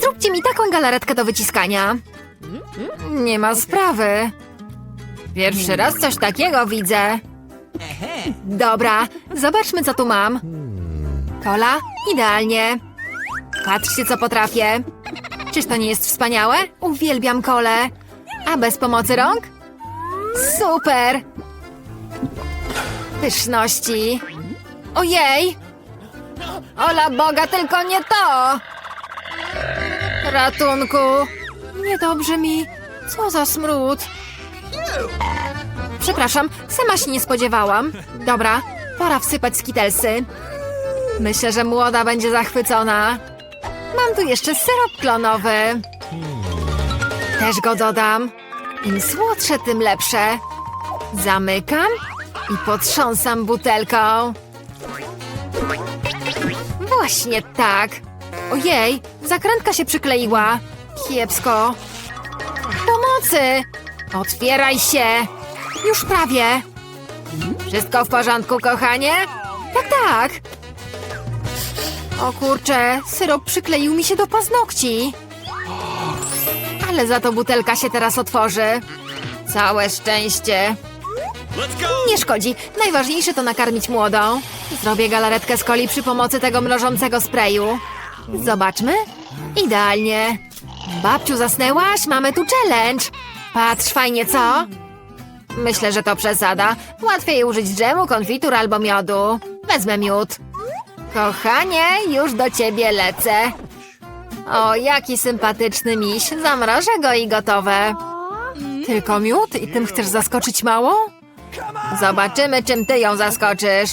Zróbcie mi taką galaretkę do wyciskania. Nie ma sprawy. Pierwszy raz coś takiego widzę. Dobra, zobaczmy co tu mam. Kola? Idealnie. Patrzcie co potrafię. Czyż to nie jest wspaniałe? Uwielbiam kole. A bez pomocy rąk? Super! Pyszności. Ojej! Ola Boga, tylko nie to! Ratunku! Niedobrze mi. Co za smród. Przepraszam, sama się nie spodziewałam. Dobra, pora wsypać skitelsy. Myślę, że młoda będzie zachwycona. Mam tu jeszcze syrop klonowy. Też go dodam. Im słodsze, tym lepsze. Zamykam i potrząsam butelką. Właśnie tak. Ojej, zakrętka się przykleiła. Kiepsko. Pomocy! Otwieraj się! Już prawie. Wszystko w porządku, kochanie? Tak, tak. O kurczę, syrop przykleił mi się do paznokci. Ale za to butelka się teraz otworzy. Całe szczęście. Nie szkodzi. Najważniejsze to nakarmić młodą. Zrobię galaretkę z coli przy pomocy tego mrożącego sprayu. Zobaczmy. Idealnie. Babciu, zasnęłaś? Mamy tu challenge. Patrz, fajnie, co? Myślę, że to przesada. Łatwiej użyć dżemu, konfitur albo miodu. Wezmę miód. Kochanie, już do ciebie lecę. O, jaki sympatyczny miś. Zamrożę go i gotowe. Tylko miód? I tym chcesz zaskoczyć małą? Zobaczymy, czym ty ją zaskoczysz.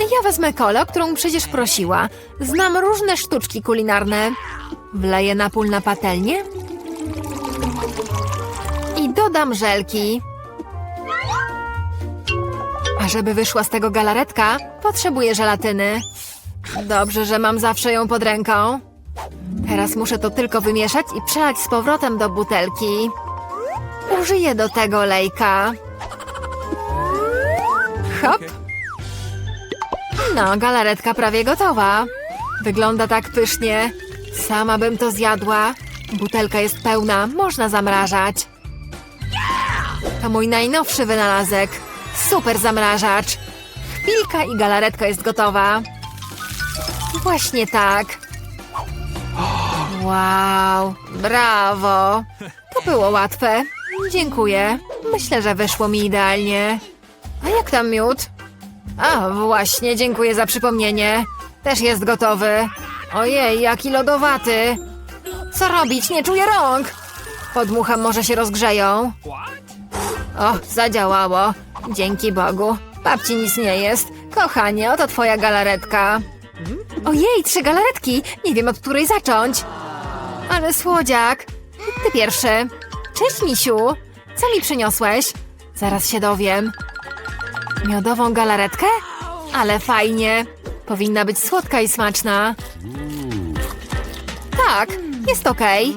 Ja wezmę kolę, o którą przecież prosiła. Znam różne sztuczki kulinarne. Wleję napój na patelnię. I dodam żelki. A żeby wyszła z tego galaretka, potrzebuję żelatyny. Dobrze, że mam zawsze ją pod ręką. Teraz muszę to tylko wymieszać i przelać z powrotem do butelki. Użyję do tego lejka. Hop. No, galaretka prawie gotowa. Wygląda tak pysznie. Sama bym to zjadła. Butelka jest pełna, można zamrażać. To mój najnowszy wynalazek. Super zamrażacz. Chwilka i galaretka jest gotowa. Właśnie tak. Wow, brawo. To było łatwe. Dziękuję. Myślę, że wyszło mi idealnie. A jak tam miód? A, właśnie, dziękuję za przypomnienie. Też jest gotowy. Ojej, jaki lodowaty. Co robić? Nie czuję rąk. Podmucham, może się rozgrzeją. O, zadziałało. Dzięki Bogu. Babci nic nie jest. Kochanie, oto twoja galaretka. Ojej, trzy galaretki. Nie wiem, od której zacząć. Ale słodziak. Ty pierwszy. Cześć, misiu. Co mi przyniosłeś? Zaraz się dowiem. Miodową galaretkę? Ale fajnie. Powinna być słodka i smaczna. Tak, jest okej.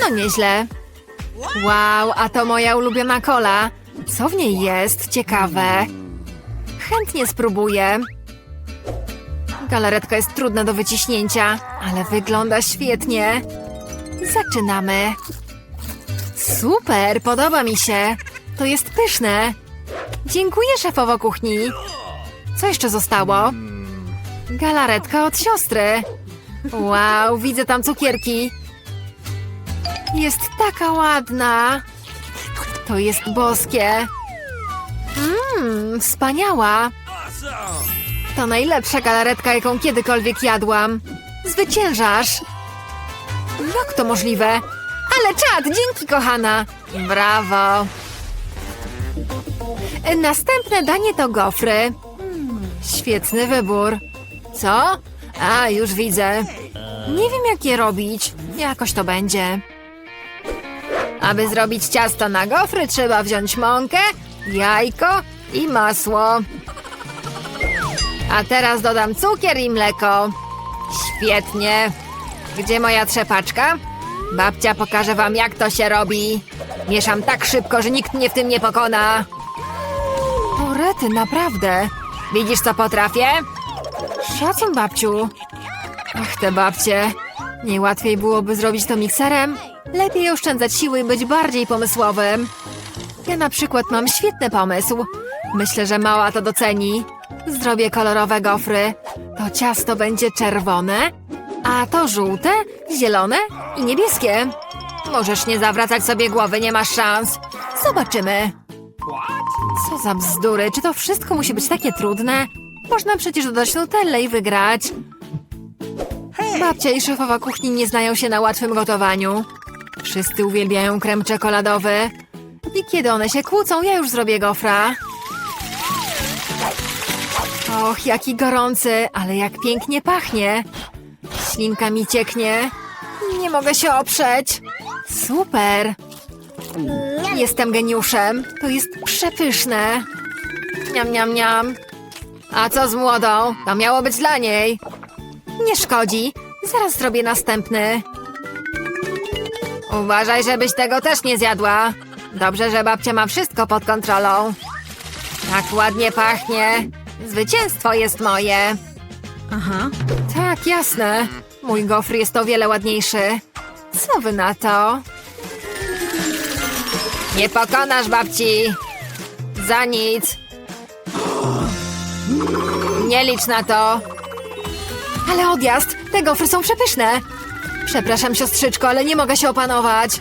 No nieźle. Wow, a to moja ulubiona kola. Co w niej jest? Ciekawe. Chętnie spróbuję. Galaretka jest trudna do wyciśnięcia, ale wygląda świetnie. Zaczynamy. Super, podoba mi się. To jest pyszne. Dziękuję, szefowo kuchni. Co jeszcze zostało? Galaretka od siostry. Wow, widzę tam cukierki. Jest taka ładna. To jest boskie. Mmm, wspaniała. To najlepsza galaretka, jaką kiedykolwiek jadłam. Zwyciężasz. Jak to możliwe? Ale czad, dzięki kochana. Brawo. Następne danie to gofry. Świetny wybór. Co? A, już widzę. Nie wiem, jak je robić. Jakoś to będzie. Aby zrobić ciasto na gofry, trzeba wziąć mąkę, jajko i masło. A teraz dodam cukier i mleko. Świetnie. Gdzie moja trzepaczka? Babcia pokaże wam, jak to się robi. Mieszam tak szybko, że nikt mnie w tym nie pokona. Naprawdę. Widzisz, co potrafię? Szacun, babciu. Ach, te babcie. Nie łatwiej byłoby zrobić to mikserem? Lepiej oszczędzać siły i być bardziej pomysłowym. Ja na przykład mam świetny pomysł. Myślę, że mała to doceni. Zrobię kolorowe gofry. To ciasto będzie czerwone, a to żółte, zielone i niebieskie. Możesz nie zawracać sobie głowy, nie masz szans. Zobaczymy. Co za bzdury, czy to wszystko musi być takie trudne? Można przecież dodać nutellę i wygrać. Babcia i szefowa kuchni nie znają się na łatwym gotowaniu. Wszyscy uwielbiają krem czekoladowy. I kiedy one się kłócą, ja już zrobię gofra. Och, jaki gorący, ale jak pięknie pachnie. Ślinka mi cieknie. Nie mogę się oprzeć. Super. Jestem geniuszem. To jest przepyszne. Niam, niam, niam. A co z młodą? To miało być dla niej. Nie szkodzi. Zaraz zrobię następny. Uważaj, żebyś tego też nie zjadła. Dobrze, że babcia ma wszystko pod kontrolą. Tak ładnie pachnie. Zwycięstwo jest moje. Aha. Tak, jasne. Mój gofr jest o wiele ładniejszy. Co wy na to? Nie pokonasz babci. Za nic. Nie licz na to. Ale odjazd! Te gofry są przepyszne. Przepraszam, siostrzyczko, ale nie mogę się opanować.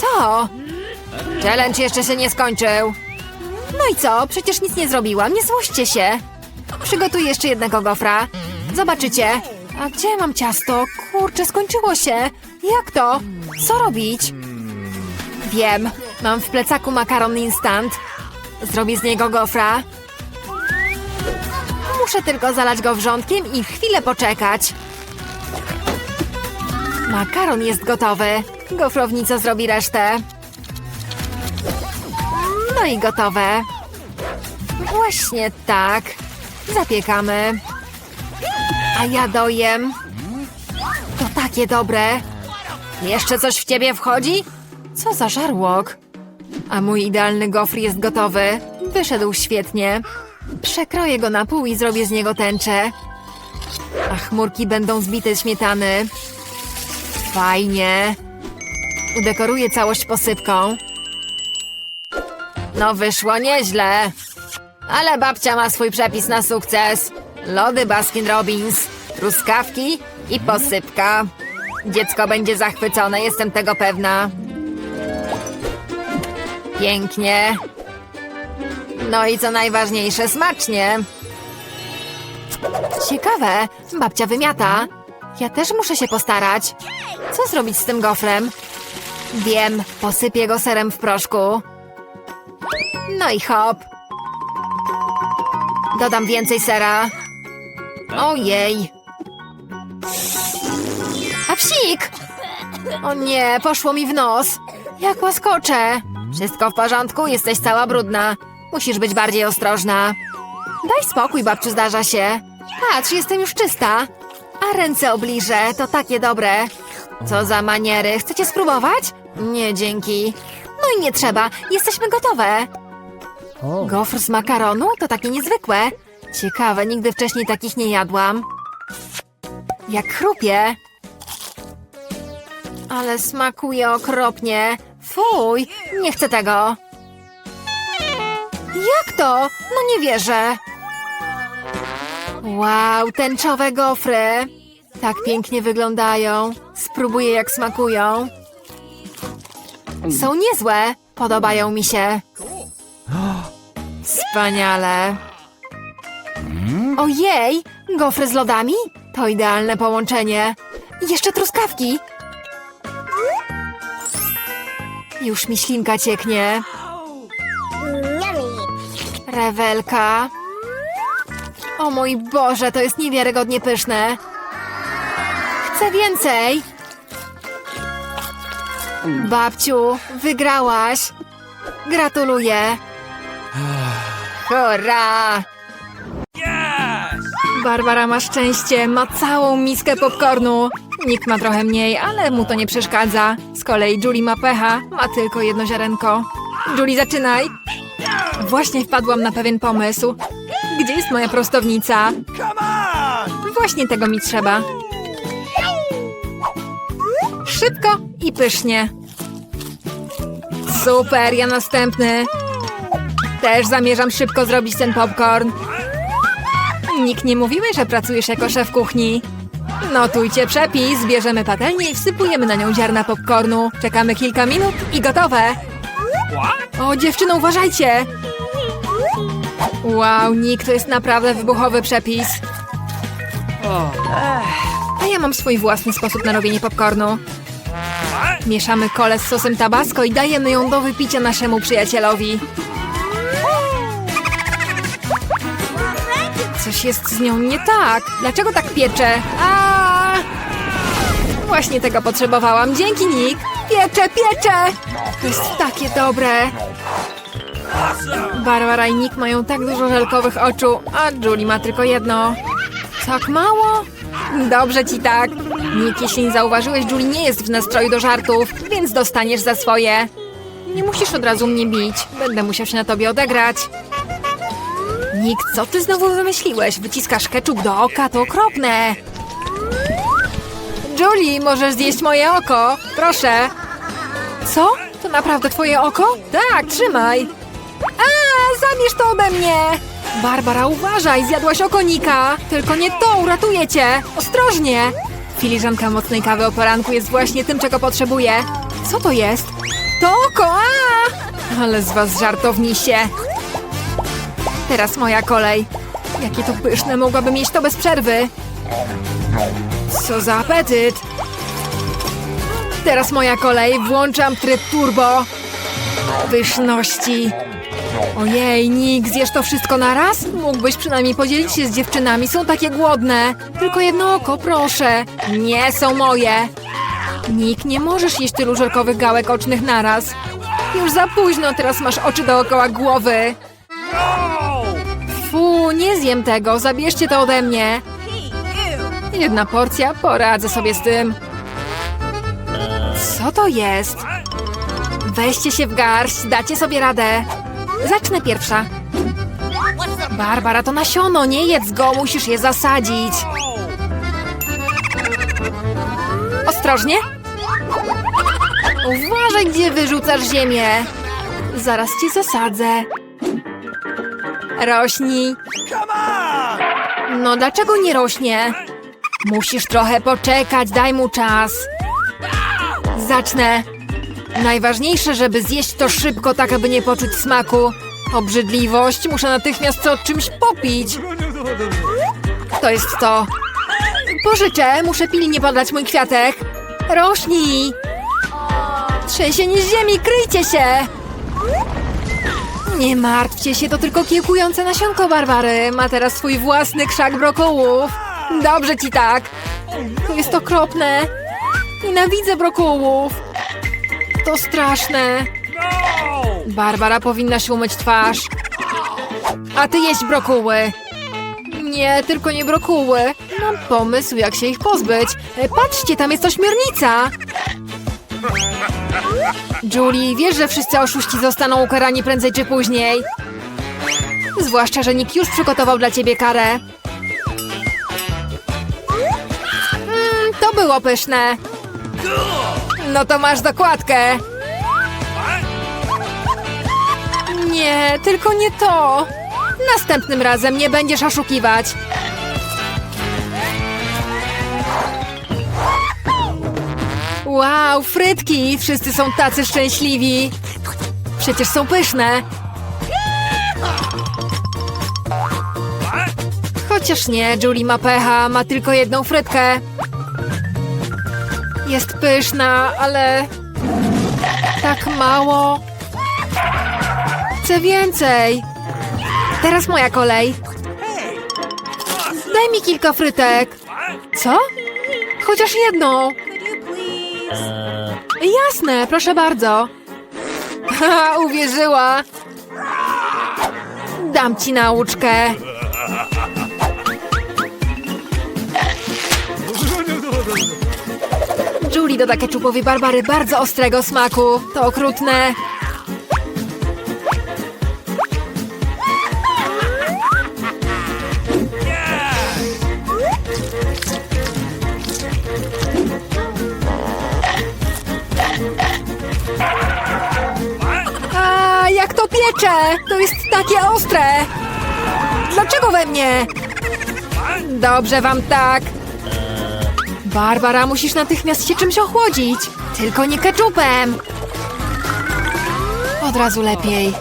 Co? Challenge jeszcze się nie skończył. No i co? Przecież nic nie zrobiłam. Nie złoście się. Przygotuję jeszcze jednego gofra. Zobaczycie. A gdzie mam ciasto? Kurczę, skończyło się. Jak to? Co robić? Wiem. Mam w plecaku makaron instant. Zrobię z niego gofra. Muszę tylko zalać go wrzątkiem i chwilę poczekać. Makaron jest gotowy. Gofrownica zrobi resztę. No i gotowe. Właśnie tak. Zapiekamy. A ja dojem. To takie dobre. Jeszcze coś w ciebie wchodzi? Co za żarłok. A mój idealny gofr jest gotowy. Wyszedł świetnie. Przekroję go na pół i zrobię z niego tęczę. A chmurki będą zbite śmietany. Fajnie. Udekoruję całość posypką. No wyszło nieźle. Ale babcia ma swój przepis na sukces. Lody Baskin Robbins, truskawki i posypka. Dziecko będzie zachwycone, jestem tego pewna. Pięknie. No i co najważniejsze, smacznie. Ciekawe, babcia wymiata. Ja też muszę się postarać. Co zrobić z tym gofrem? Wiem, posypię go serem w proszku. No i hop. Dodam więcej sera. Ojej. A psik! O nie, poszło mi w nos. Jak łaskocze. Wszystko w porządku, jesteś cała brudna. Musisz być bardziej ostrożna. Daj spokój, babciu, zdarza się. Patrz, jestem już czysta. A ręce obliżę, to takie dobre. Co za maniery, chcecie spróbować? Nie, dzięki. No i nie trzeba, jesteśmy gotowe. Gofr z makaronu? To takie niezwykłe. Ciekawe, nigdy wcześniej takich nie jadłam. Jak chrupie. Ale smakuje okropnie. Fuj, nie chcę tego. Jak to? No nie wierzę. Wow, tęczowe gofry. Tak pięknie wyglądają. Spróbuję jak smakują. Są niezłe. Podobają mi się. Wspaniale. Ojej, gofry z lodami? To idealne połączenie. Jeszcze truskawki. Już mi ślinka cieknie. Rewelka. O mój Boże, to jest niewiarygodnie pyszne. Chcę więcej. Babciu, wygrałaś. Gratuluję. Hurra! Barbara ma szczęście, ma całą miskę popcornu. Nick ma trochę mniej, ale mu to nie przeszkadza. Z kolei Julie ma pecha, ma tylko jedno ziarenko. Julie, zaczynaj! Właśnie wpadłam na pewien pomysł. Gdzie jest moja prostownica? Właśnie tego mi trzeba. Szybko i pysznie. Super, ja następny. Też zamierzam szybko zrobić ten popcorn. Nikt nie mówiłeś, że pracujesz jako szef kuchni. Notujcie przepis, bierzemy patelnię i wsypujemy na nią ziarna popcornu. Czekamy kilka minut i gotowe. O, dziewczyno, uważajcie! Wow, Nick, to jest naprawdę wybuchowy przepis. A ja mam swój własny sposób na robienie popcornu. Mieszamy kolę z sosem tabasco i dajemy ją do wypicia naszemu przyjacielowi. Coś jest z nią nie tak. Dlaczego tak piecze? A! Właśnie tego potrzebowałam. Dzięki, Nick. Piecze, piecze! To jest takie dobre. Barbara i Nick mają tak dużo żelkowych oczu, a Julie ma tylko jedno. Tak mało? Dobrze ci tak. Nick, jeśli nie zauważyłeś, Julie nie jest w nastroju do żartów, więc dostaniesz za swoje. Nie musisz od razu mnie bić. Będę musiał się na tobie odegrać. Nick, co ty znowu wymyśliłeś? Wyciskasz keczup do oka, to okropne. Julie, możesz zjeść moje oko? Proszę. Co? To naprawdę twoje oko? Tak, trzymaj. A, zabierz to ode mnie! Barbara, uważaj, zjadłaś okonika! Tylko nie to, uratuję cię! Ostrożnie! Filiżanka mocnej kawy o poranku jest właśnie tym, czego potrzebuję. Co to jest? To oko, a! Ale z was żartownisie. Teraz moja kolej. Jakie to pyszne, mogłabym jeść to bez przerwy. Co za apetyt! Teraz moja kolej, włączam tryb turbo. Pyszności. Ojej, Nick, zjesz to wszystko naraz? Mógłbyś przynajmniej podzielić się z dziewczynami, są takie głodne. Tylko jedno oko, proszę. Nie są moje. Nick, nie możesz jeść tylu żelkowych gałek ocznych naraz. Już za późno, teraz masz oczy dookoła głowy. Nie zjem tego, zabierzcie to ode mnie. Jedna porcja, poradzę sobie z tym. Co to jest? Weźcie się w garść, dacie sobie radę. Zacznę pierwsza. Barbara, to nasiono, nie jedz go, musisz je zasadzić. Ostrożnie. Uważaj, gdzie wyrzucasz ziemię. Zaraz cię zasadzę. Rośnij. No dlaczego nie rośnie? Musisz trochę poczekać, daj mu czas. Zacznę. Najważniejsze, żeby zjeść to szybko, tak aby nie poczuć smaku. Obrzydliwość, muszę natychmiast to czymś popić. To jest to. Pożyczę, muszę pilnie podać mój kwiatek. Rośnij! Trzęsienie ziemi, kryjcie się! Nie martwcie się, to tylko kiełkujące nasionko Barbary. Ma teraz swój własny krzak brokułów. Dobrze ci tak. To jest okropne. Nienawidzę brokułów. To straszne. Barbara powinna się umyć twarz. A ty jeść brokuły. Nie, tylko nie brokuły. Mam pomysł, jak się ich pozbyć. E, Patrzcie, tam jest ośmiornica. Julie, wiesz, że wszyscy oszuści zostaną ukarani prędzej czy później. Zwłaszcza, że Nick już przygotował dla ciebie karę. Mm, to było pyszne. No to masz dokładkę. Nie, tylko nie to. Następnym razem nie będziesz oszukiwać. Wow, frytki! Wszyscy są tacy szczęśliwi. Przecież są pyszne. Chociaż nie, Julie ma pecha, ma tylko jedną frytkę. Jest pyszna, ale... Tak mało. Chcę więcej. Teraz moja kolej. Daj mi kilka frytek. Co? Chociaż jedną. Jasne, proszę bardzo. Haha, uwierzyła. Dam ci nauczkę. Julie doda keczupowi Barbary bardzo ostrego smaku. To okrutne. To jest takie ostre! Dlaczego we mnie? Dobrze wam tak. Barbara, musisz natychmiast się czymś ochłodzić. Tylko nie keczupem. Od razu lepiej.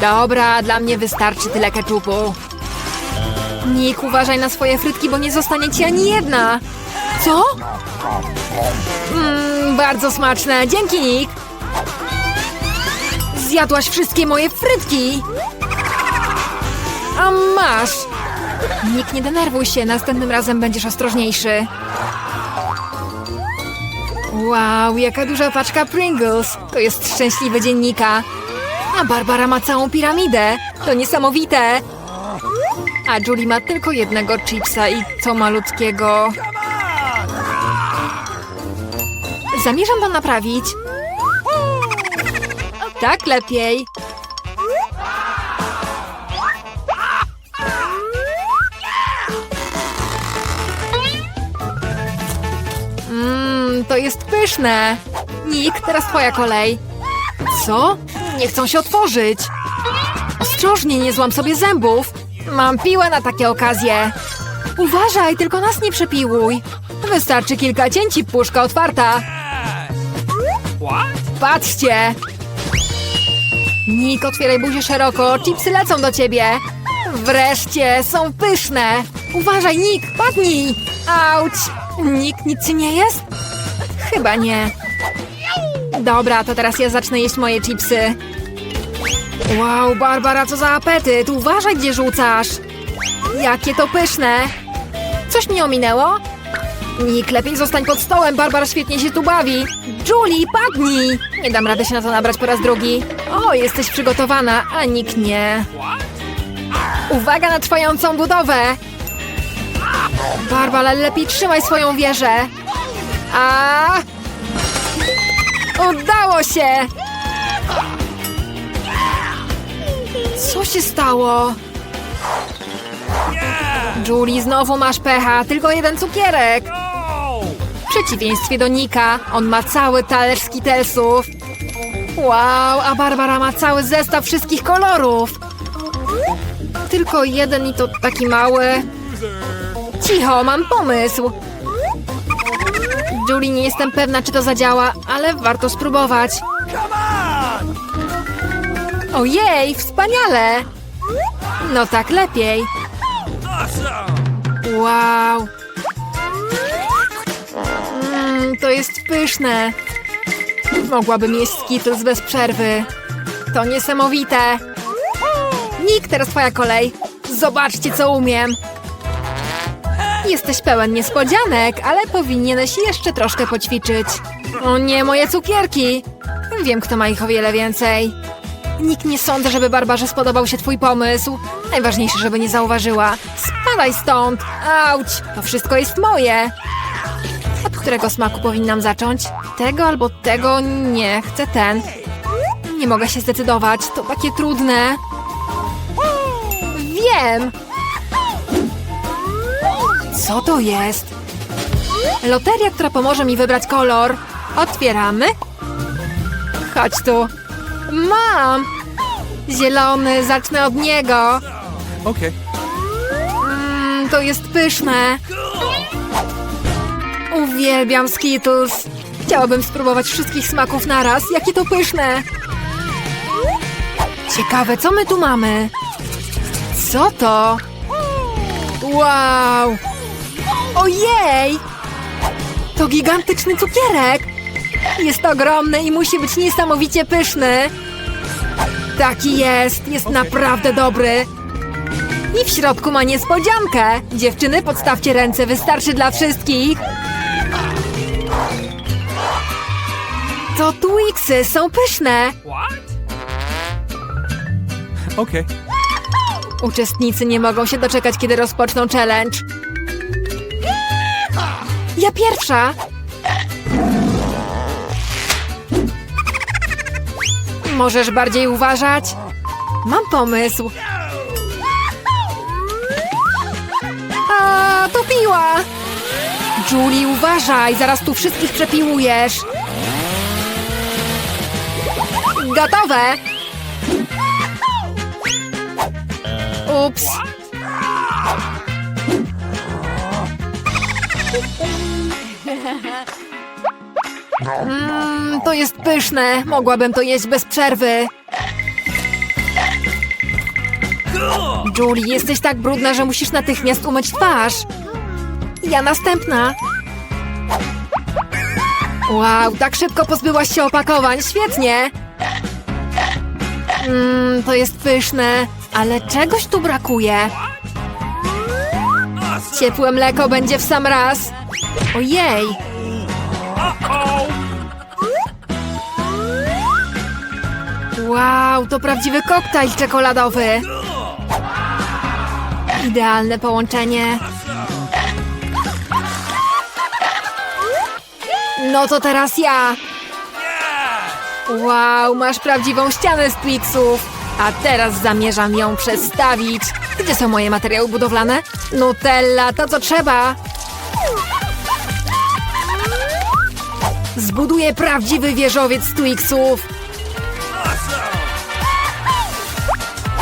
Dobra, dla mnie wystarczy tyle keczupu. Nick, uważaj na swoje frytki, bo nie zostanie ci ani jedna. Co? Mmm, bardzo smaczne. Dzięki, Nick. Zjadłaś wszystkie moje frytki. A masz. Nick, nie denerwuj się. Następnym razem będziesz ostrożniejszy. Wow, jaka duża paczka Pringles. To jest szczęśliwy dziennika. A Barbara ma całą piramidę. To niesamowite. A Julie ma tylko jednego chipsa i co malutkiego. Zamierzam to naprawić. Tak lepiej. Mmm, to jest pyszne. Nick, teraz twoja kolej. Co? Nie chcą się otworzyć. Ostrożnie, nie złam sobie zębów. Mam piłę na takie okazje. Uważaj, tylko nas nie przepiłuj. Wystarczy kilka cięci, puszka otwarta. Patrzcie! Nick, otwieraj buzię szeroko, chipsy lecą do ciebie. Wreszcie, są pyszne. Uważaj, Nick, padnij! Auć! Nick, nic ci nie jest? Chyba nie. Dobra, to teraz ja zacznę jeść moje chipsy. Wow, Barbara, co za apetyt! Uważaj, gdzie rzucasz! Jakie to pyszne! Coś mi ominęło? Nick, lepiej zostań pod stołem, Barbara świetnie się tu bawi. Julie, padnij! Nie dam rady się na to nabrać po raz drugi. O, jesteś przygotowana, a Nick nie. Uwaga na trwającą budowę! Barbara, lepiej trzymaj swoją wieżę. A! Udało się! Co się stało? Julie, znowu masz pecha, tylko jeden cukierek. W przeciwieństwie do Nika, on ma cały talerz skitelsów. Wow, a Barbara ma cały zestaw wszystkich kolorów. Tylko jeden i to taki mały. Cicho, mam pomysł. Julie, nie jestem pewna, czy to zadziała, ale warto spróbować. Ojej, wspaniale! No tak lepiej. Wow. Mm, to jest pyszne. Mogłabym jeść Skittles bez przerwy. To niesamowite. Nick, teraz twoja kolej. Zobaczcie, co umiem. Jesteś pełen niespodzianek, ale powinieneś jeszcze troszkę poćwiczyć. O nie, moje cukierki! Wiem, kto ma ich o wiele więcej. Nikt nie sądzę, żeby Barbarze spodobał się twój pomysł. Najważniejsze, żeby nie zauważyła. Spadaj stąd! Auć! To wszystko jest moje! Od którego smaku powinnam zacząć? Tego albo tego? Nie, chcę ten. Nie mogę się zdecydować, to takie trudne. Wiem! Co to jest? Loteria, która pomoże mi wybrać kolor. Otwieramy. Chodź tu. Mam! Zielony, zacznę od niego. Okay. To jest pyszne. Uwielbiam Skittles. Chciałabym spróbować wszystkich smaków naraz. Jakie to pyszne. Ciekawe, co my tu mamy? Co to? Wow! Ojej! To gigantyczny cukierek! Jest ogromny i musi być niesamowicie pyszny. Taki jest, jest naprawdę dobry. I w środku ma niespodziankę. Dziewczyny, podstawcie ręce, wystarczy dla wszystkich. To Twixy są pyszne. Okay. Uczestnicy nie mogą się doczekać, kiedy rozpoczną challenge. Ja pierwsza! Możesz bardziej uważać? Mam pomysł. A, to piła! Julie, uważaj, zaraz tu wszystkich przepiłujesz. Gotowe! Ups. Mmm, to jest pyszne. Mogłabym to jeść bez przerwy. Julie, jesteś tak brudna, że musisz natychmiast umyć twarz. Ja następna. Wow, tak szybko pozbyłaś się opakowań. Świetnie. Mmm, to jest pyszne, ale czegoś tu brakuje. Ciepłe mleko będzie w sam raz. Ojej. Wow, to prawdziwy koktajl czekoladowy. Idealne połączenie. No to teraz ja. Wow, masz prawdziwą ścianę z Twixów. A teraz zamierzam ją przestawić. Gdzie są moje materiały budowlane? Nutella, to co trzeba. Zbuduję prawdziwy wieżowiec z Twixów.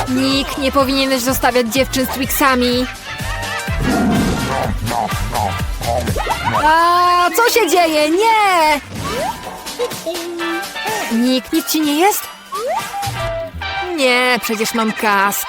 Nick, nie powinieneś zostawiać dziewczyn z Twixami. A co się dzieje? Nie! Nick, nic ci nie jest? Nie, przecież mam kask.